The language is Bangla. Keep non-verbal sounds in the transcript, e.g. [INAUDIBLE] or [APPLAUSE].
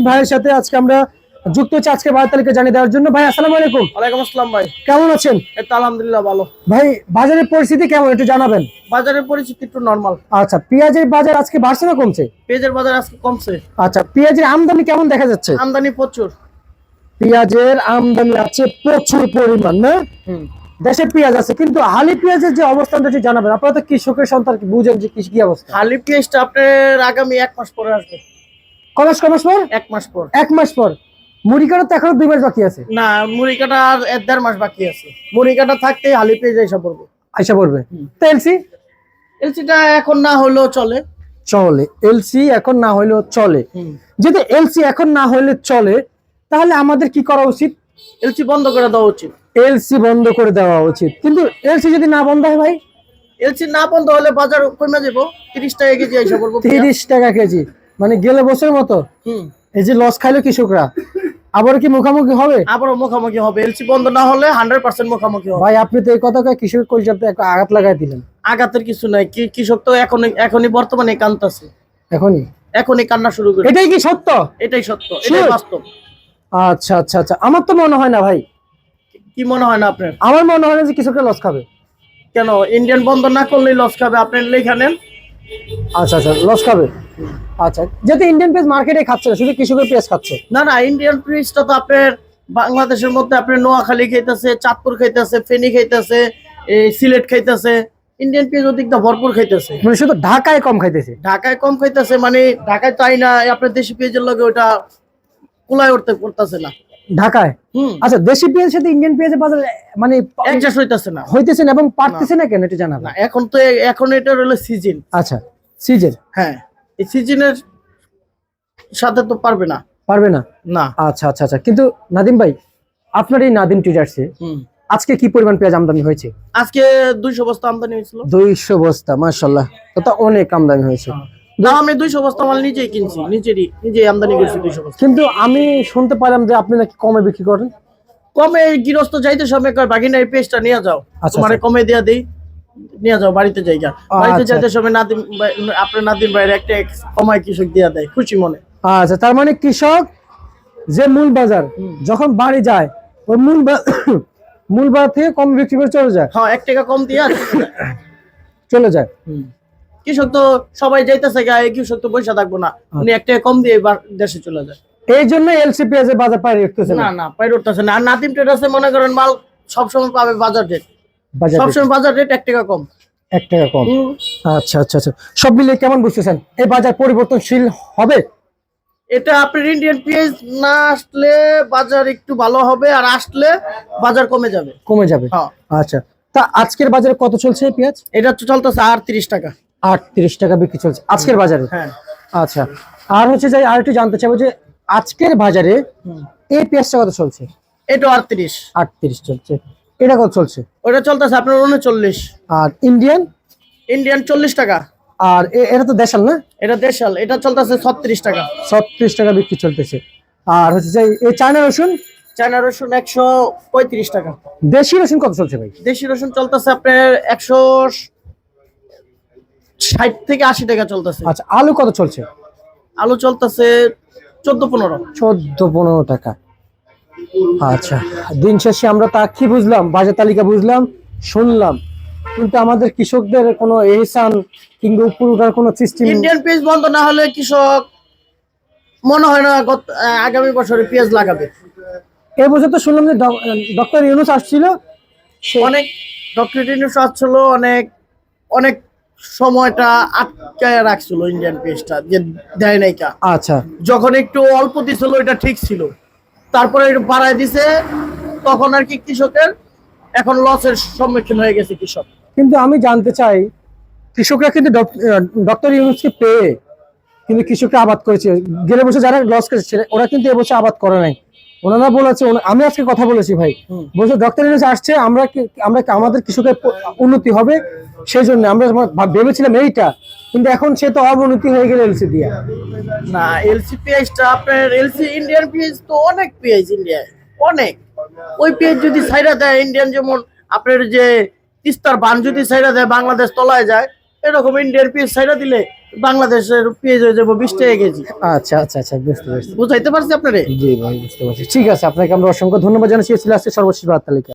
সাকিব ভাইয়ের সাথে আজকে আমরা যুক্ত হচ্ছে আজকে বাজার তালিকা জানিয়ে দেওয়ার জন্য। ভাই আসসালামু আলাইকুম। ওয়ালাইকুম আসসালাম ভাই। কেমন আছেন? এই তো আলহামদুলিল্লাহ ভালো। ভাই বাজারের পরিস্থিতি কেমন? একটু জানাবেন। বাজারের পরিস্থিতি একটু নর্মাল আচ্ছা পেঁয়াজের বাজার আজকে বাড়ছে না কমছে? পেঁয়াজের বাজার আজকে কমছে। আচ্ছা পেঁয়াজের আমদানি কেমন দেখা যাচ্ছে? আমদানি প্রচুর। পেঁয়াজের আমদানি আছে প্রচুর পরিমাণ না? দেশে পেঁয়াজ আছে কিন্তু হালি পেঁয়াজের যে অবস্থানটা জানাবেন আপনারা তো কৃষকের সন্তান বুঝেন যে কি কি অবস্থা? খালি পেঁয়াজটা আপনার আগামী এক মাস পরে আসবে। কমাস কমাস পর? এক মাস পর। এক মাস পর। মুড়ি কাটা তো এখনও দুই মাস বাকি আছে। না মুড়ি কাটা আর এক দেড় মাস বাকি আছে। মুড়ি কাটা থাকতেই হালি পেঁয়াজ এসে পড়বে। আইসা পড়বে। তো এলসি? এলসিটা এখন না হলেও চলে। চলে। এলসি এখন না হইলেও চলে। যদি এলসি এখন না হইলে চলে তাহলে আমাদের কি করা উচিত? এলসি বন্ধ করে দেওয়া উচিত। এলসি বন্ধ করে দেওয়া উচিত। কিন্তু এলসি যদি না বন্ধ হয় ভাই? এলসি না বন্ধ হলে বাজার কমে যাব। তিরিশ টাকা কেজি পড়ব। পেঁয়াজ। তিরিশ টাকা কেজি। মানে গেলে বছর মতো? হুম। এই যে লস খাইলো কৃষকরা আবার কি মুখামুখি হবে? আবারও মুখামুখি হবে। এলসি বন্ধ না হলে হান্ড্রেড পার্সেন্ট মুখামুখি হবে। ভাই আপনি তো এই কথা কয়ে কৃষক কলজাতে একটা আঘাত লাগাই দিলেন। আঘাতের কিছু নাই। কি কৃষক তো এখন এখনই বর্তমানে কান্তাছে এখনই? এখনই কান্না শুরু করে এটাই কি সত্য? এটাই সত্য। এটাই বাস্তব। আচ্ছা আচ্ছা আচ্ছা। আমার তো মনে হয় না ভাই। কি মনে হয় না আপনার? আমার মনে হয় না যে কৃষকরা লস খাবে। কেন? ইন্ডিয়ান বন্ধ না করলেই লস খাবে। আপনার লেখা নেন। আচ্ছা আচ্ছা লস খাবে। আচ্ছা যেহেতু ইন্ডিয়ান পেঁয়াজ মার্কেটে খাচ্ছে না শুধু কৃষকের পেঁয়াজ খাচ্ছে? না না ইন্ডিয়ান ফ্রিজটা তো আপনার বাংলাদেশের মধ্যে আপনার নোয়াখালী খাইতেছে চাঁদপুর খাইতেছে ফেনী খাইতেছে এই সিলেট খাইতেছে ইন্ডিয়ান পেঁয়াজ ওদিকটা ভরপুর খাইতেছে। মানে শুধু ঢাকায় কম খাইতেছে? ঢাকায় কম খাইতেছে মানে ঢাকায় তাই না আপনার দেশি পেঁয়াজের লগে ওটা কুলায় উঠতে করতেছে না। ঢাকায়? আচ্ছা দেশি পেঁয়াজের সাথে ইন্ডিয়ান পেঁয়াজের বাজার মানে অ্যাডজাস্ট হইতেছে না। হইতেছে না এবং পারতেছে না কেন এটা জানাবেন? না এখন তো এখন এটা হলো সিজন আচ্ছা সিজন হ্যাঁ। এই সিজনের সাথে তো পারবে না। পারবে না? না। আচ্ছা আচ্ছা আচ্ছা। কিন্তু নাদিম ভাই আপনার এই নাদিম ট্রেডার্সে আজকে কি পরিমাণ পেঁয়াজ আমদানি হয়েছে? আজকে দুইশো বস্তা আমদানি হয়েছিল। দুইশো বস্তা তো অনেক আমদানি হয়েছে। না আমি দুইশো বস্তা মাল নিজেই কিনছি নিজেরই নিজেই আমদানি করছি দুইশো বস্তা। কিন্তু আমি শুনতে পারলাম যে আপনি নাকি কমে বিক্রি করেন। কমে গৃহস্থ যাইতে সময় কয় বাকি নাই পেস্টটা নিয়ে যাও। আচ্ছা, তোমার আচ্ছা। কমে দিয়া দিই। নিয়ে যাও বাড়িতে যাইগা। বাড়িতে আচ্ছা। যাইতে সময় নাদিম আপনার নাদিম ভাইয়ের একটা কমায় কৃষক দিয়া দেয় খুশি মনে। আচ্ছা তার মানে কৃষক যে মূল বাজার যখন বাড়ি যায় ওই মূল [COUGHS] মূল বাজার থেকে কম বিক্রি করে চলে যায়। হ্যাঁ এক টাকা কম দিয়া চলে যায়। কৃষক তো সবাই যাইতেছে গা কৃষক তো পয়সা থাকব না। আচ্ছা। উনি এক টাকা কম দিয়ে দেশে চলে যায়। এই জন্য এলসি পেঁয়াজের বাজার পাই রাখতেছে না? না না পাই উঠতেছে না। আর নাদিম ট্রেডার্সে মনে করেন মাল সবসময় পাবে বাজার রেট বাজার সবসময় বাজার রেট এক টাকা কম। এক টাকা কম। আচ্ছা আচ্ছা আচ্ছা। সব মিলিয়ে কেমন বুঝতেছেন? এই বাজার পরিবর্তনশীল হবে? এটা আপনার ইন্ডিয়ান পেঁয়াজ না আসলে বাজার একটু ভালো হবে আর আসলে বাজার কমে যাবে। কমে যাবে? হ্যাঁ। আচ্ছা। তা আজকের বাজারে কত চলছে পেঁয়াজ? এটা তো চলতেছে আটত্রিশ টাকা। আটত্রিশ টাকা বিক্রি চলছে আজকের বাজারে? হ্যাঁ। আচ্ছা। আর হচ্ছে যে আর একটু জানতে চাইব যে আজকের বাজারে এই পেঁয়াজটা কত চলছে? এটা আটত্রিশ। আটত্রিশ চলছে। এটা কত চলছে? ওটা চলতেছে আপনার উনচল্লিশ আর ইন্ডিয়ান ইন্ডিয়ান চল্লিশ টাকা। আর এটা তো দেশাল না? এটা দেশাল এটা চলতেছে ছত্রিশ টাকা। ছত্রিশ টাকা বিক্রি চলতেছে। আর হচ্ছে যে এই চায়না রসুন? চায়না রসুন একশো পঁয়ত্রিশ টাকা। দেশি রসুন কত চলছে ভাই? দেশি রসুন চলতেছে আপনার একশো ষাট থেকে আশি টাকা চলতেছে। আচ্ছা আলু কত চলছে? আলু চলতেছে চোদ্দ পনেরো। চোদ্দ পনেরো টাকা। আচ্ছা দিন শেষে আমরা তা কি বুঝলাম? বাজার তালিকা বুঝলাম শুনলাম। কিন্তু আমাদের কৃষকদের কোনো এহসান কিংবা উপর উঠার কোনো সিস্টেম ইন্ডিয়ান পেঁয়াজ বন্ধ না হলে কৃষক মনে হয় না আগামী বছরে পেঁয়াজ লাগাবে। এবছর তো শুনলাম যে ডক্টর ইউনুস আসছিল। অনেক ডক্টর ইউনুস আসছিল অনেক অনেক সময়টা আটকায় রাখছিল ইন্ডিয়ান পেঁয়াজটা যে দেয় নাই কা। আচ্ছা। যখন একটু অল্প দিছিল এটা ঠিক ছিল। তারপরে বাড়ায় দিছে, তখন আর কি কৃষকের এখন লসের সম্মুখীন হয়ে গেছে কৃষক। কিন্তু আমি জানতে চাই, কৃষকরা কিন্তু ডক্টর ইউনুসকে পেয়ে কিন্তু কৃষকরা আবাদ করেছে। গেলে বছর যারা লস করেছে, ওরা কিন্তু এবছর আবাদ করে নাই। ওনারা বলেছে আমি আজকে কথা বলেছি ভাই। বলছে ডক্টর ইউনুস আসছে আমরা আমরা আমাদের কৃষকের উন্নতি হবে সেই জন্য আমরা ভেবেছিলাম এইটা কিন্তু এখন সে তো অবনতি হয়ে গেল এলসি দিয়া। না এলসি পেঁয়াজটা আপনার এলসি ইন্ডিয়ান পেঁয়াজ তো অনেক পেঁয়াজ ইন্ডিয়ায় অনেক। ওই পেঁয়াজ যদি সাইডা দেয় ইন্ডিয়ান যেমন আপনার যে তিস্তার বান যদি সাইডা দেয় বাংলাদেশ তলায় যায় এরকম ইন্ডিয়ান পেঁয়াজ সাইডা দিলে বাংলাদেশের পেঁয়াজ হয়ে যাব বিশ টাকা কেজি। আচ্ছা আচ্ছা আচ্ছা বুঝতে পারছি। বুঝাইতে পারছি আপনারে? জি ভাই বুঝতে পারছি। ঠিক আছে আপনাকে আমরা অসংখ্য ধন্যবাদ জানাচ্ছি। আজকে সর্বশেষ বার্তা